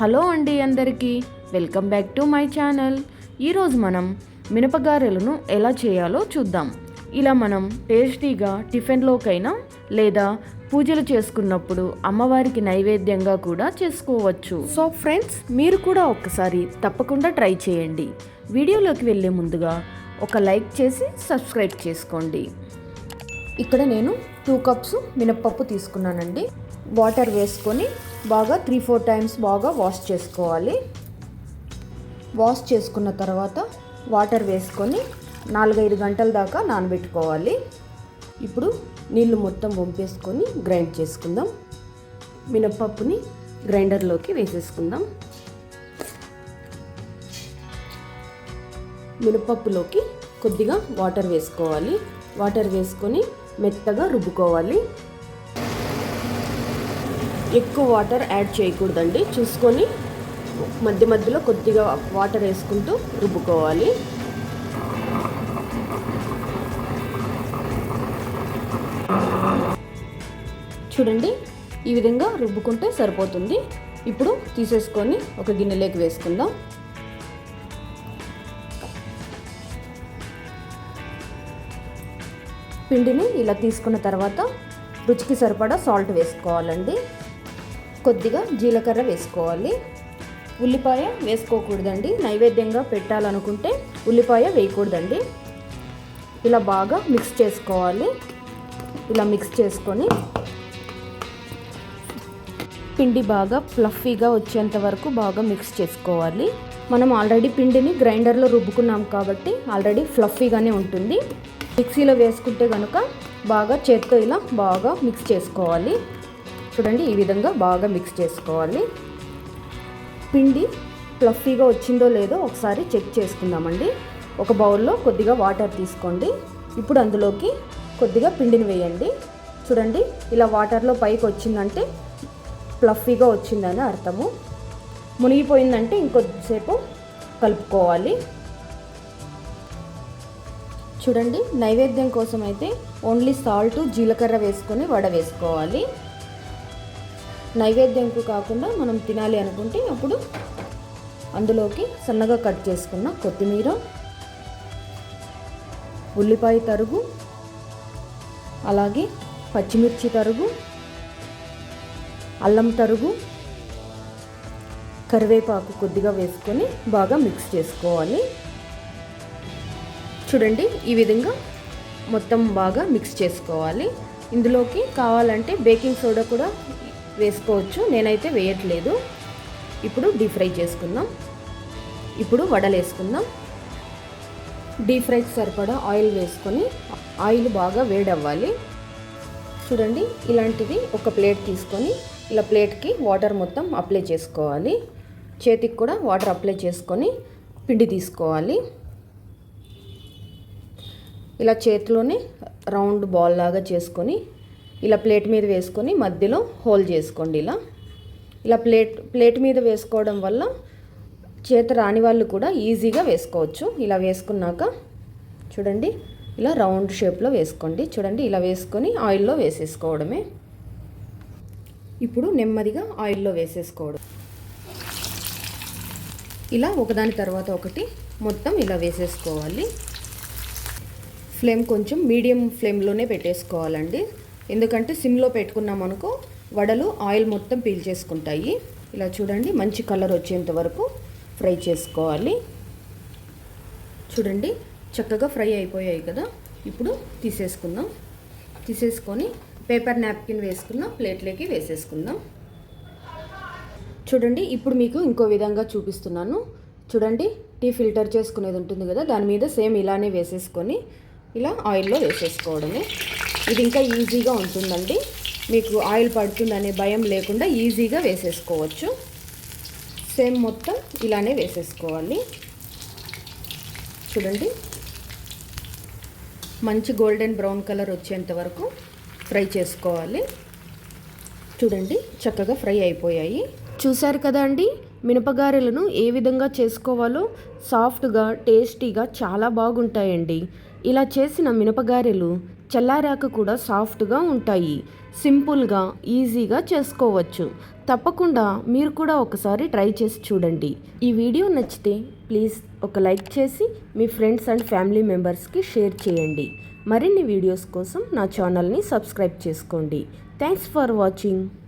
Hello అండి అందరికీ. Welcome back to my channel. ఈరోజు మనం మినపగారెలను ఎలా చేయాలో చూద్దాం. ఇలా మనం టేస్టీగా టిఫిన్లోకైనా లేదా పూజలు చేసుకున్నప్పుడు అమ్మవారికి నైవేద్యంగా కూడా చేసుకోవచ్చు. సో ఫ్రెండ్స్ మీరు కూడా ఒక్కసారి తప్పకుండా ట్రై చేయండి. వీడియోలోకి వెళ్ళే ముందుగా ఒక లైక్ చేసి సబ్స్క్రైబ్ చేసుకోండి. ఇక్కడ నేను టూ కప్స్ మినప్పప్పు తీసుకున్నానండి. వాటర్ వేసుకొని బాగా త్రీ ఫోర్ టైమ్స్ బాగా వాష్ చేసుకోవాలి. వాష్ చేసుకున్న తర్వాత వాటర్ వేసుకొని నాలుగైదు గంటల దాకా నానబెట్టుకోవాలి. ఇప్పుడు నీళ్ళు మొత్తం వంపేసుకొని గ్రైండ్ చేసుకుందాం. మినప్పప్పుని గ్రైండర్లోకి వేసేసుకుందాం. మినపప్పులోకి కొద్దిగా వాటర్ వేసుకోవాలి. వాటర్ వేసుకొని మెత్తగా రుబ్బుకోవాలి. ఎక్కువ వాటర్ యాడ్ చేయకూడదండి. చూసుకొని మధ్య మధ్యలో కొద్దిగా వాటర్ వేసుకుంటూ రుబ్బుకోవాలి. చూడండి ఈ విధంగా రుబ్బుకుంటే సరిపోతుంది. ఇప్పుడు తీసేసుకొని ఒక గిన్నెలోకి వేసుకుందాం. పిండిని ఇలా తీసుకున్న తర్వాత రుచికి సరిపడా సాల్ట్ వేసుకోవాలండి. కొద్దిగా జీలకర్ర వేసుకోవాలి. ఉల్లిపాయ వేసుకోకూడదండి. నైవేద్యంగా పెట్టాలనుకుంటే ఉల్లిపాయ వేయకూడదండి. ఇలా బాగా మిక్స్ చేసుకోవాలి. ఇలా మిక్స్ చేసుకొని పిండి బాగా ఫ్లఫీగా వచ్చేంత వరకు బాగా మిక్స్ చేసుకోవాలి. మనం ఆల్రెడీ పిండిని గ్రైండర్లో రుబ్బుకున్నాం కాబట్టి ఆల్రెడీ ఫ్లఫీగానే ఉంటుంది. మిక్సీలో వేసుకుంటే కనుక బాగా చేత్తో ఇలా బాగా మిక్స్ చేసుకోవాలి. చూడండి ఈ విధంగా బాగా మిక్స్ చేసుకోవాలి. పిండి ఫ్లఫీగా వచ్చిందో లేదో ఒకసారి చెక్ చేసుకుందామండి. ఒక బౌల్లో కొద్దిగా వాటర్ తీసుకోండి. ఇప్పుడు అందులోకి కొద్దిగా పిండిని వేయండి. చూడండి ఇలా వాటర్లో పైకి వచ్చిందంటే ఫ్లఫీగా వచ్చిందని అర్థము. మునిగిపోయిందంటే ఇంకొద్దిసేపు కలుపుకోవాలి. చూడండి నైవేద్యం కోసం అయితే ఓన్లీ సాల్ట్ జీలకర్ర వేసుకొని వడ వేసుకోవాలి. నైవేద్యంకు కాకుండా మనం తినాలి అనుకుంటే అప్పుడు అందులోకి సన్నగా కట్ చేసుకున్న కొత్తిమీర ఉల్లిపాయ తరుగు అలాగే పచ్చిమిర్చి తరుగు అల్లం తరుగు కరివేపాకు కొద్దిగా వేసుకొని బాగా మిక్స్ చేసుకోవాలి. చూడండి ఈ విధంగా మొత్తం బాగా మిక్స్ చేసుకోవాలి. ఇందులోకి కావాలంటే బేకింగ్ సోడా కూడా వేసుకోవచ్చు. నేనైతే వేయట్లేదు. ఇప్పుడు డీప్ ఫ్రై చేసుకుందాం. ఇప్పుడు వడలు వేసుకుందాం డీప్ ఫ్రైకి సరిపడా ఆయిల్ వేసుకొని ఆయిల్ బాగా వేడవ్వాలి. చూడండి ఇలాంటిది ఒక ప్లేట్ తీసుకొని ఇలా ప్లేట్కి వాటర్ మొత్తం అప్లై చేసుకోవాలి. చేతికి కూడా వాటర్ అప్లై చేసుకొని పిండి తీసుకోవాలి. ఇలా చేతిలోనే రౌండ్ బాల్ లాగా చేసుకొని ఇలా ప్లేట్ మీద వేసుకొని మధ్యలో హోల్ చేసుకోండి ఇలా. ఇలా ప్లేట్ ప్లేట్ మీద వేసుకోవడం వల్ల చేత రాని వాళ్ళు కూడా ఈజీగా వేసుకోవచ్చు. ఇలా వేసుకున్నాక చూడండి ఇలా రౌండ్ షేప్లో వేసుకోండి. చూడండి ఇలా వేసుకొని ఆయిల్లో వేసేసుకోవడమే. ఇప్పుడు నెమ్మదిగా ఆయిల్లో వేసేసుకోవడం. ఇలా ఒకదాని తర్వాత ఒకటి మొత్తం ఇలా వేసేసుకోవాలి. ఫ్లేమ్ కొంచెం మీడియం ఫ్లేమ్లోనే పెట్టేసుకోవాలండి. ఎందుకంటే సిమ్లో పెట్టుకున్నాం అనుకో వడలు ఆయిల్ మొత్తం పీల్చేసుకుంటాయి ఇలా చూడండి మంచి కలర్ వచ్చేంత వరకు ఫ్రై చేసుకోవాలి. చూడండి చక్కగా ఫ్రై అయిపోయాయి కదా. ఇప్పుడు తీసేసుకుందాం. తీసేసుకొని పేపర్ నాప్కిన్ వేసుకుందాం ప్లేట్లోకి వేసేసుకుందాం. చూడండి ఇప్పుడు మీకు ఇంకో విధంగా చూపిస్తున్నాను. చూడండి టీ ఫిల్టర్ చేసుకునేది ఉంటుంది కదా దాని మీద సేమ్ ఇలానే వేసేసుకొని ఇలా ఆయిల్లో వేసేసుకోవడమే. ఇది ఇంకా ఈజీగా ఉంటుందండి. మీకు ఆయిల్ పడుతుందనే భయం లేకుండా ఈజీగా వేసేసుకోవచ్చు. సేమ్ మొత్తం ఇలానే వేసేసుకోవాలి. చూడండి. మంచి గోల్డెన్ బ్రౌన్ కలర్ వచ్చేంత వరకు ఫ్రై చేసుకోవాలి. చూడండి చక్కగా ఫ్రై అయిపోయాయి. చూశారు కదా అండి మినపగారెలను ఏ విధంగా చేసుకోవాలో సాఫ్ట్గా టేస్టీగా చాలా బాగుంటాయండి. ఇలా చేసిన మినపగారెలు చల్లారాక కూడా సాఫ్ట్గా ఉంటాయి. సింపుల్గా ఈజీగా చేసుకోవచ్చు. తప్పకుండా మీరు కూడా ఒకసారి ట్రై చేసి చూడండి. ఈ వీడియో నచ్చితే ప్లీజ్ ఒక లైక్ చేసి మీ ఫ్రెండ్స్ అండ్ ఫ్యామిలీ మెంబర్స్కి షేర్ చేయండి. మరిన్ని వీడియోస్ కోసం నా ఛానల్ని సబ్స్క్రైబ్ చేసుకోండి. Thanks for watching.